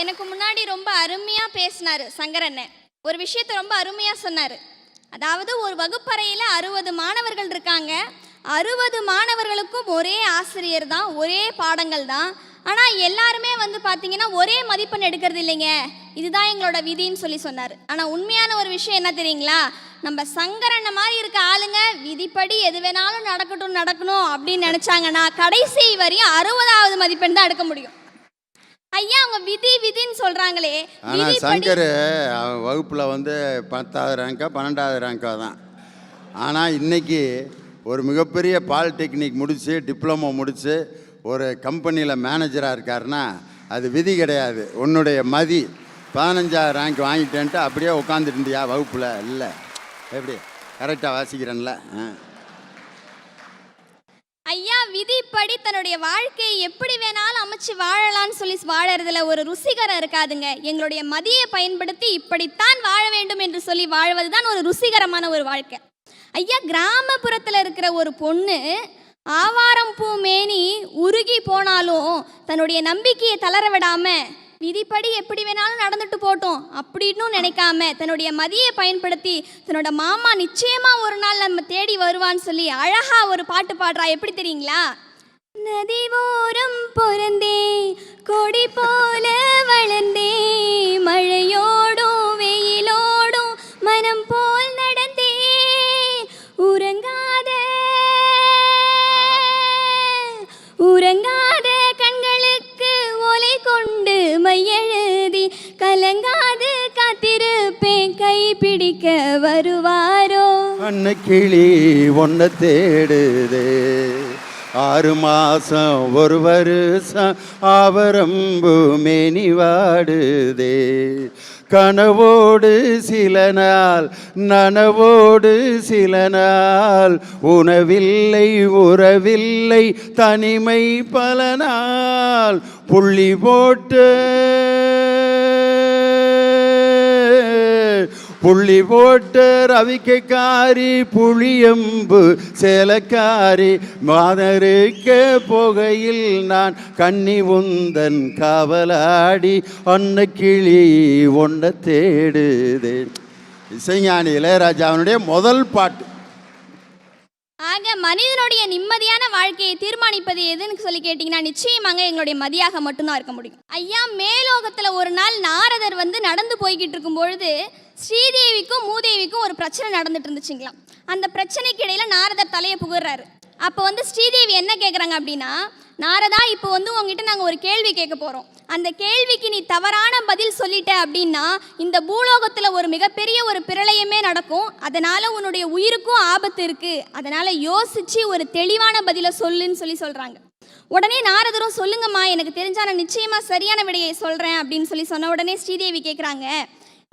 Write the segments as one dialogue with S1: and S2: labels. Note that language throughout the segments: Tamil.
S1: எனக்கு முன்னாடி ரொம்ப அருமையாக பேசினார் சங்கரண்ணன் ஒரு விஷயத்தை ரொம்ப அருமையாக சொன்னார். அதாவது ஒரு வகுப்பறையில் அறுபது மாணவர்கள் இருக்காங்க. அறுபது மாணவர்களுக்கும் ஒரே ஆசிரியர் தான் ஒரே பாடங்கள் தான். ஆனால் எல்லாருமே வந்து பார்த்தீங்கன்னா ஒரே மதிப்பெண் எடுக்கிறது இல்லைங்க. இதுதான் எங்களோட விதின்னு சொல்லி சொன்னார். ஆனால் உண்மையான ஒரு விஷயம் என்ன தெரியுங்களா? நம்ம சங்கரண்ண மாதிரி இருக்க ஆளுங்க விதிப்படி எது வேணாலும் நடக்கட்டும் நடக்கணும் அப்படின்னு நினச்சாங்கன்னா கடைசி வரையும் அறுபதாவது மதிப்பெண் தான் எடுக்க முடியும். ஐயா அவங்க விதி விதின்னு சொல்றாங்களே.
S2: ஆனால்
S1: விதிப்படி
S2: சங்கர் அவன் வகுப்பில் வந்து பத்தாவது ரேங்கா பன்னெண்டாவது ரேங்கா தான். ஆனால் இன்னைக்கு ஒரு மிகப்பெரிய பாலிடெக்னிக் முடித்து டிப்ளமோ முடித்து ஒரு கம்பெனியில் மேனேஜராக இருக்காருன்னா அது விதி கிடையாது. உன்னுடைய மதி பதினஞ்சாவது ரேங்க் வாங்கிட்டேன்ட்டு அப்படியே உட்காந்துருந்தியா வகுப்பில்? இல்லை. எப்படி? கரெக்டாக வாசிக்கிறேன்ல? ஆ
S1: ஐயா படி தன்னுடைய வாழ்க்கையை எப்படி வேணாலும் அமைச்சு வாழலாம்னு சொல்லி வாழறதுல ஒரு ருசிகரம் இருக்காதுங்க. எங்களுடைய மதியை பயன்படுத்தி இப்படித்தான் வாழ வேண்டும் என்று சொல்லி வாழ்வதுதான் ஒரு ருசிகரமான ஒரு வாழ்க்கை. ஐயா கிராமப்புறத்தில் இருக்கிற ஒரு பொண்ணு ஆவாரம் பூ மேனி உருகி போனாலும் தன்னுடைய நம்பிக்கையை தளர விடாம விதிப்படி எப்படி வேணாலும் நடந்துட்டு போட்டோம் அப்படின்னு நினைக்காம தன்னுடைய மதியை பயன்படுத்தி தன்னோட மாமா நிச்சயமா ஒரு நாள் நம்ம தேடி வருவான்னு சொல்லி அழகா ஒரு பாட்டு பாடுறா. எப்படி தெரியுங்களா? நதி ஓரம் பொறந்தே கொடி போல வளர்ந்தே மழையோடும் வெயிலோடும் மனம் போல் நடந்தே உறங்காத உறங்காத கண்களுக்கு ஒலை கொண்டு மையெழுதி கலங்காது காத்திருப்பேன் கை பிடிக்க வருவாரோ?
S2: அன்ன கிளி ஒன்ன தேடுதே. ஆறு மாசம் ஒரு வருஷம் ஆவரம்பு மேனி வாடுதே கனவோடு சில நாள் நனவோடு சில நாள் உணவில்லை உறவில்லை தனிமை பல நாள் புள்ளி போட்டு புள்ளி போட்டு ரவிக்கைக்காரி புளியம்பு சேலக்காரி மாதருக்க புகையில் நான் கண்ணி உந்தன் காவலாடி ஒன்ன கிளி ஒன்ன தேடுதேன். இசைஞானி இளையராஜாவினுடைய முதல் பாட்டு.
S1: ஆக மனிதனுடைய நிம்மதியான வாழ்க்கையை தீர்மானிப்பது எதுன்னு சொல்லி கேட்டிங்கன்னா நிச்சயமாக எங்களுடைய மதியாக மட்டும்தான் இருக்க முடியும். ஐயா மேலோகத்தில் ஒரு நாள் நாரதர் வந்து நடந்து போய்கிட்டு இருக்கும் பொழுது ஸ்ரீதேவிக்கும் மூதேவிக்கும் ஒரு பிரச்சனை நடந்துட்டு இருந்துச்சுங்களாம். அந்த பிரச்சனைக்கு இடையில நாரதர் தலையை புகுறாரு. அப்போ வந்து ஸ்ரீதேவி என்ன கேட்குறாங்க அப்படின்னா நாரதா இப்போ வந்து உங்ககிட்ட நாங்கள் ஒரு கேள்வி கேட்க போகிறோம் அந்த கேள்விக்கு நீ தவறான பதில் சொல்லிட்ட அப்படின்னா இந்த பூலோகத்தில் ஒரு மிகப்பெரிய ஒரு பிரளயமே நடக்கும். அதனால் உன்னுடைய உயிருக்கும் ஆபத்து இருக்குது அதனால் யோசித்து ஒரு தெளிவான பதிலை சொல்லுன்னு சொல்லி சொல்கிறாங்க உடனே நாரதரும் சொல்லுங்கம்மா எனக்கு தெரிஞ்சா நான் நிச்சயமாக சரியான விடையை சொல்கிறேன் அப்படின்னு சொல்லி சொன்ன உடனே ஸ்ரீதேவி கேட்குறாங்க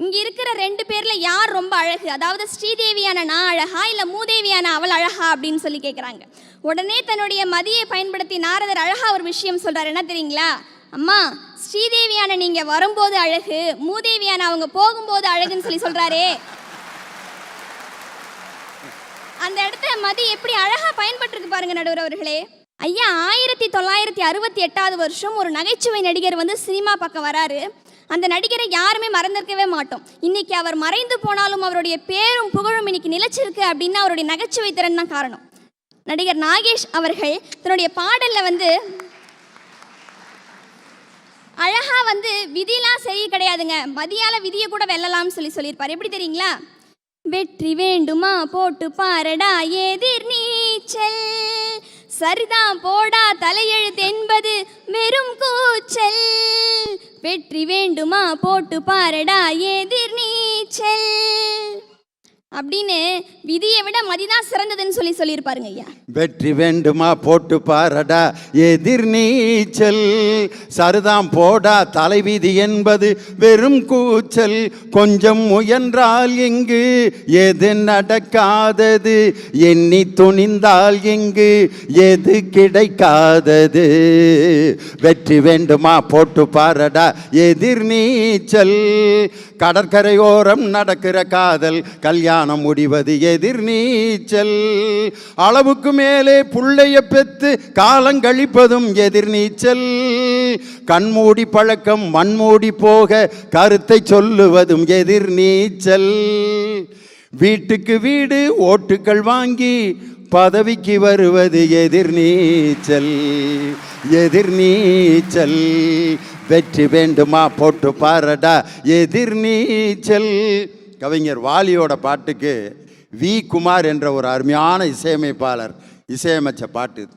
S1: இங்கே இருக்கிற ரெண்டு பேரில் யார் ரொம்ப அழகு? அதாவது ஸ்ரீதேவியான நான் அழகா இல்லை மூதேவியான அவள் அழகா அப்படின்னு சொல்லி கேட்குறாங்க உடனே தன்னுடைய மதியை பயன்படுத்தி நாரதர் அழகா ஒரு விஷயம் சொல்கிறார் என்ன தெரியுங்களா? அம்மா ஸ்ரீதேவியான நீங்கள் வரும்போது அழகு மூதேவியான அவங்க போகும்போது அழகுன்னு சொல்லி சொல்கிறாரே அந்த இடத்துல மதி எப்படி அழகா பயன்பட்டுருக்கு பாருங்க நடுவர் அவர்களே. ஐயா ஆயிரத்தி தொள்ளாயிரத்தி அறுபத்தி எட்டாவது வருஷம் ஒரு நகைச்சுவை நடிகர் வந்து சினிமா பக்கம் வராரு. அந்த நடிகரை யாருமே மறந்திருக்கவே மாட்டோம். இன்னைக்கு அவர் மறைந்து போனாலும் அவருடைய பேரும் புகழும் இன்னைக்கு நிலைச்சிருக்கு அப்படின்னா அவருடைய நகைச்சுவை திறன் தான் காரணம். நடிகர் நாகேஷ் அவர்கள் தன்னுடைய பாடல்ல வந்து அழகா வந்து விதிலாம் சரி கிடையாதுங்க. மதியால விதியை கூட வெல்லலாம்னு சொல்லி சொல்லியிருப்பார். எப்படி தெரியுங்களா? வெற்றி வேண்டுமா? போட்டு பாரடா. எதிர் நீச்சல். சரிதான் போடா தலையெழுத்து என்பது வெறும் கூச்சல். வெற்றி வேண்டுமா போட்டு பாரடா எதிர் நீச்சல் அப்படின்னு விதியை விட மதிதான் சிறந்ததுன்னு சொல்லி சொல்லியிருப்பாருங்க ஐயா.
S2: வெற்றி வேண்டுமா போட்டு பாரடா எதிர் நீச்சல். சருதாம் போடா தலைவிதி என்பது வெறும் கூச்சல். கொஞ்சம் முயன்றால் இங்கு எது நடக்காதது? எண்ணி துணிந்தால் இங்கு எது கிடைக்காதது? வெற்றி வேண்டுமா போட்டு பாரடா எதிர் நீச்சல். கடற்கரையோரம் நடக்கிற காதல் கல்யாணம் கல்யாணம் முடிவது எதிர்நீச்சல். அளவுக்கு மேலே புள்ளைய பெத்து காலங்கழிப்பதும் எதிர்நீச்சல். கண்மூடி பழக்கம் மண்மூடி போக கருத்தை சொல்லுவதும் எதிர் நீச்சல் வீட்டுக்கு வீடு ஓட்டுக்கள் வாங்கி பதவிக்கு வருவது எதிர்நீச்சல். எதிர்நீச்சல். வெற்றி வேண்டுமா? போட்டு பாரடா. எதிர்நீச்சல். கவிஞர் வாலியோட பாட்டுக்கு வி குமார் என்ற ஒரு அருமையான இசையமைப்பாளர் இசையமைச்ச பாட்டு இது.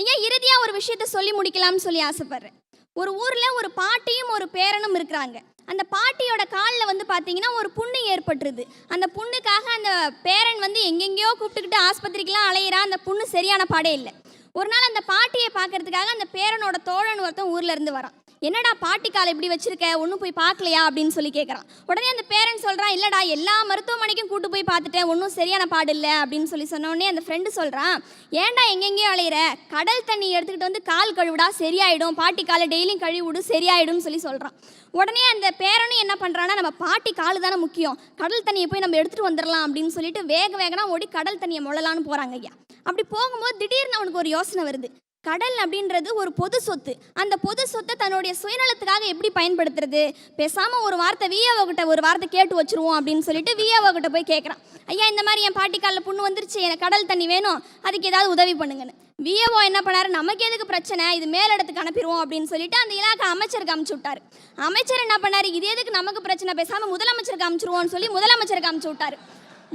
S1: ஐயா இறுதியாக ஒரு விஷயத்த சொல்லி முடிக்கலாம்னு சொல்லி ஆசைப்படுறேன். ஒரு ஊரில் ஒரு பாட்டியும் ஒரு பேரனும் இருக்கிறாங்க. அந்த பாட்டியோட காலில் வந்து பார்த்தீங்கன்னா ஒரு புண்ணு ஏற்பட்டுருது. அந்த புண்ணுக்காக அந்த பேரன் வந்து எங்கெங்கேயோ கூப்பிட்டுக்கிட்டு ஆஸ்பத்திரிக்கெலாம் அலையிறா அந்த புண்ணு சரியான பாடே இல்லை. ஒரு நாள் அந்த பாட்டியை பார்க்கறதுக்காக அந்த பேரனோட தோழன் ஒருத்தன் ஊர்லேருந்து வரான். என்னடா பாட்டி காலை இப்படி வச்சிருக்க? ஒன்றும் போய் பார்க்கலையா? அப்படின்னு சொல்லி கேட்குறான் உடனே அந்த பேரன் சொல்கிறான் இல்லைடா எல்லா மருத்துவமனைக்கும் கூட்டு போய் பார்த்துட்டேன். ஒன்றும் சரியான பாடு இல்லை. அப்படின்னு சொல்லி சொன்னோடனே அந்த ஃப்ரெண்டு சொல்கிறான் ஏன்டா எங்கெங்கேயோ அலையிற? கடல் தண்ணி எடுத்துக்கிட்டு வந்து கால் கழுவுடா சரியாயிடும். பாட்டி காலை டெய்லியும் கழுவி விடு சரியாயிடும்னு சொல்லி சொல்கிறான் உடனே அந்த பேரனும் என்ன பண்ணுறான்னா நம்ம பாட்டி காலு தானே முக்கியம். கடல் தண்ணியை போய் நம்ம எடுத்துகிட்டு வந்துடலாம் அப்படின்னு சொல்லிட்டு வேக வேகனா ஓடி கடல் தண்ணியை முழலான்னு போகிறாங்க ஐயா. அப்படி போகும்போது திடீர்னு அவனுக்கு ஒரு யோசனை வருது. கடல் அப்படின்றது ஒரு பொது சொத்து. அந்த பொது சொத்தை தன்னுடைய சுயநலத்துக்காக எப்படி பயன்படுத்துறது? பேசாமல் ஒரு வார்த்தை விஏஓ கிட்ட ஒரு வார்த்தை கேட்டு வச்சிருவோம் அப்படின்னு சொல்லிட்டு விஏஓ கிட்ட போய் கேட்குறான் ஐயா இந்த மாதிரி என் பாட்டி காலில் புண்ணு வந்துருச்சு எனக்கு கடல் தண்ணி வேணும். அதுக்கு ஏதாவது உதவி பண்ணுங்கன்னு. விஏஓ என்ன பண்ணார்? நமக்கு எதுக்கு பிரச்சனை? இது மேலிடத்துக்கு அனுப்பிடுவோம் அப்படின்னு சொல்லிட்டு அந்த இலாக்கா அமைச்சருக்கு அமுச்சு விட்டாரு. அமைச்சர் என்ன பண்ணார்? இது எதுக்கு நமக்கு பிரச்சனை? பேசாமல் முதலமைச்சருக்கு அமுச்சிருவோம்னு சொல்லி முதலமைச்சருக்கு அமுச்சு விட்டாரு.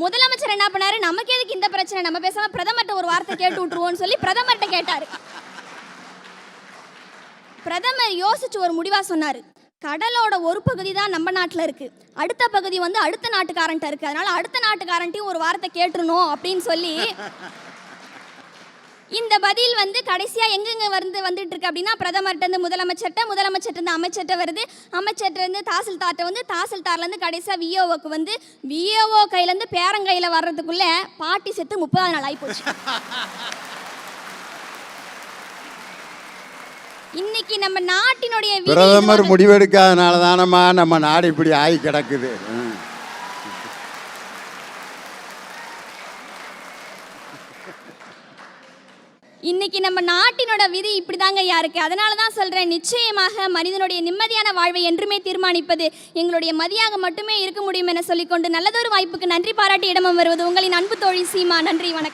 S1: முதலமைச்சர் என்ன பண்ணாரு? நமக்கு எதுக்கு இந்த பிரச்சனை? நம்ம பேசாம பிரதமர்கிட்ட ஒரு வார்த்தை கேட்டு விட்டுருவோம்னு சொல்லி பிரதமர்கிட்ட கேட்டாரு. பிரதமர் யோசிச்சு ஒரு முடிவா சொன்னார். கடலோட ஒரு பகுதி தான் நம்ம நாட்டில் இருக்கு. அடுத்த பகுதி வந்து அடுத்த நாட்டுக்காரன்ட்ட இருக்கு. அதனால அடுத்த நாட்டுக்காரன்ட்டையும் ஒரு வார்த்தை கேட்டுருணும் அப்படின்னு சொல்லி இந்த பதில் வந்து கடைசியாக எங்கெங்க வந்து வந்துட்டு இருக்கு அப்படின்னா பிரதமர்கிட்ட இருந்து முதலமைச்சர்கிட்ட முதலமைச்சர்ட்ட இருந்து அமைச்சர்கிட்ட வருது. அமைச்சர்கிட்ட இருந்து தாசில்தார்ட்ட வந்து தாசில்தார்லேருந்து கடைசியாக விஓவுக்கு விஓஓக்கு வந்து விஓஓ கையிலேருந்து பேரங்கையில் வர்றதுக்குள்ளே பாட்டி செத்து முப்பதாவது நாள் ஆயிப்போச்சு. இன்னைக்கு நம்ம நாட்டினுடைய விதி
S2: பிரதமர் முடிவெடுக்காதனால தானம்மா நம்ம நாடு இப்படி ஆகி கிடக்குது.
S1: இன்னைக்கு நம்ம நாட்டினோட விதி இப்படிதாங்க ஐயா இருக்கு அதனால தான் சொல்றேன் நிச்சயமாக மனிதனுடைய நிம்மதியான வாழ்வை என்றுமே தீர்மானிப்பது எங்களுடைய மதியாக மட்டுமே இருக்க முடியும் என சொல்லிக்கொண்டு நல்லதொரு வாய்ப்புக்கு நன்றி பாராட்டி இடமும் வருவது உங்களின் அன்பு தோழி சீமா. நன்றி வணக்கம்.